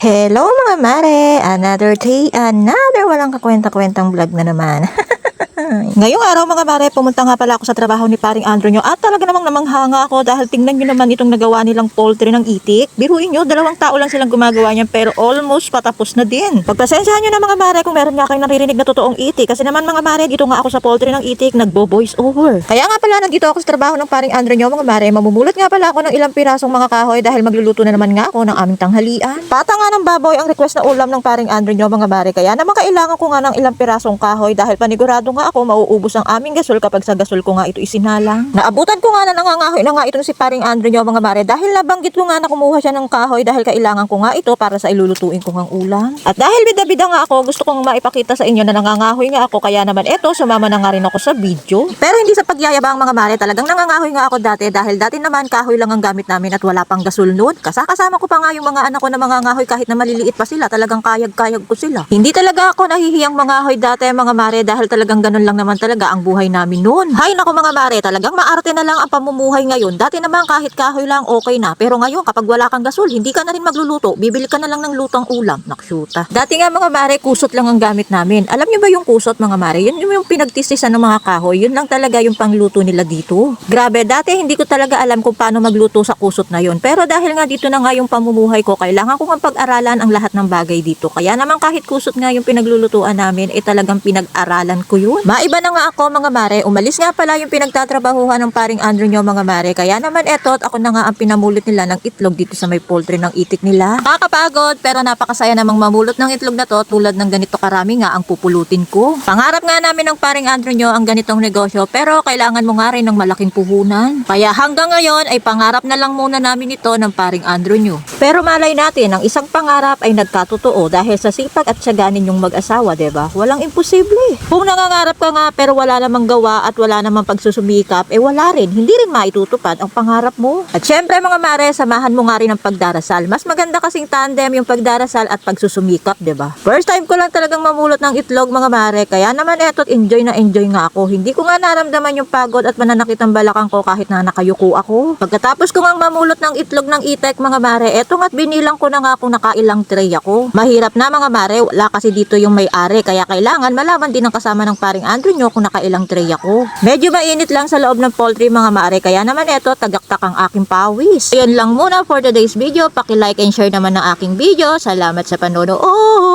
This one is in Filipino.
Hello mga mare! Another day, another walang kakwenta-kwentang vlog na naman. Ngayong araw mga mare, pumunta nga pala ako sa trabaho ni paring Andrew nyo at talaga namang namanghanga ako dahil tingnan nyo naman itong nagawa nilang poultry ng itik. Biruin nyo, dalawang tao lang silang gumagawa niyan pero almost patapos na din. Pagpasensyahan nyo na mga mare kung meron nga kayong naririnig na totoong itik kasi naman mga mare, dito nga ako sa poultry ng itik, nagbo-voice over. Kaya nga pala nandito ako sa trabaho ng paring Andrew nyo mga mare, mamumulot nga pala ako ng ilang pirasong mga kahoy dahil magluluto na naman nga ako ng aming tanghalian. Pata nga ng baboy ang request na ulam ng paring Andrew nyo mga mare, kaya naman kailangan ko nga ng ilang pirasong kahoy dahil panigurado nga ako mauubos ang aming gasol kapag sa gasol ko nga ito isinalang. Naabutan ko nga na nangangahoy na nga ito si paring Andrew nyo mga mare dahil nabanggit ko nga na kumuha siya ng kahoy dahil kailangan ko nga ito para sa ilulutuin ko ng ulam. At dahil bida-bida nga ako, gusto kong maipakita sa inyo na nangangahoy nga ako kaya naman eto sumama na nga rin ako sa video. Pero hindi sa pagyayabang mga mare, talagang nangangahoy nga ako dati dahil dati naman kahoy lang ang gamit namin at wala pang gasol noon. Kasakasama ko pa nga yung mga anak ko na mangangahoy kahit na maliliit pa sila, talagang kayag-kayag ko sila. Hindi talaga ako nahihiyang mangahoy dati mga mare dahil talagang ganun lang naman talaga ang buhay namin noon. Hay nako mga mare, talagang maarte na lang ang pamumuhay ngayon. Dati naman kahit kahoy lang okay na, pero ngayon kapag wala kang gasol, hindi ka na rin magluluto. Bibili ka na lang ng lutang ulam. Nakshuta. Dati nga mga mare, kusot lang ang gamit namin. Alam niyo ba yung kusot mga mare? Yun yung pinagtisisan ng mga kahoy. Yun lang talaga yung pangluto nila dito. Grabe, dati hindi ko talaga alam kung paano magluto sa kusot na yun. Pero dahil nga dito na nga yung pamumuhay ko, kailangan ko nga pag-aralan ang lahat ng bagay dito. Kaya naman kahit kusot nga yung pinaglulutuan namin, eh talagang pinag-aralan ko yun. Maiba na nga ako mga mare, umalis nga pala yung pinagtatrabahuhan ng paring Andrew nyo mga mare. Kaya naman eto, at ako na nga ang pinamulit nila ng itlog dito sa may poultry ng itik nila. Kakapagod, pero napakasaya namang mamulot ng itlog na to tulad ng ganito karami nga ang pupulutin ko. Pangarap nga namin ng paring Andrew nyo ang ganitong negosyo, pero kailangan mo nga rin ng malaking puhunan. Kaya hanggang ngayon ay pangarap na lang muna namin ito ng paring Andrew nyo. Pero malay natin, ang isang pangarap ay nagkatotoo dahil sa sipag at syaga ninyong mag-asawa, ba? Walang imposible. Kung nangangarap ka nga pero wala namang gawa at wala namang pagsusumikap, eh wala rin. Hindi rin maitutupad ang pangarap mo. At syempre mga mare, samahan mo nga rin ang pagdarasal. Mas maganda kasing tandem yung pagdarasal at pagsusumikap, ba? First time ko lang talagang mamulot ng itlog mga mare, kaya naman eto enjoy na enjoy nga ako. Hindi ko nga naramdaman yung pagod at mananakit ang balakang ko kahit na nakayuko ako. Pagkatapos ko nga mamulot ng itlog ng itek mga mare, eto nga't binilang ko na nga kung nakailang tray ako. Mahirap na mga mare, wala kasi dito yung may-ari kaya kailangan malaman din ng kasama ng paring Andrew nyo kung nakailang tray ako. Medyo mainit lang sa loob ng poultry mga mare, kaya naman eto tagaktak ang aking pawis. Ayun lang muna for today's video. Paki-like and share naman ng aking video. Salamat sa panonood.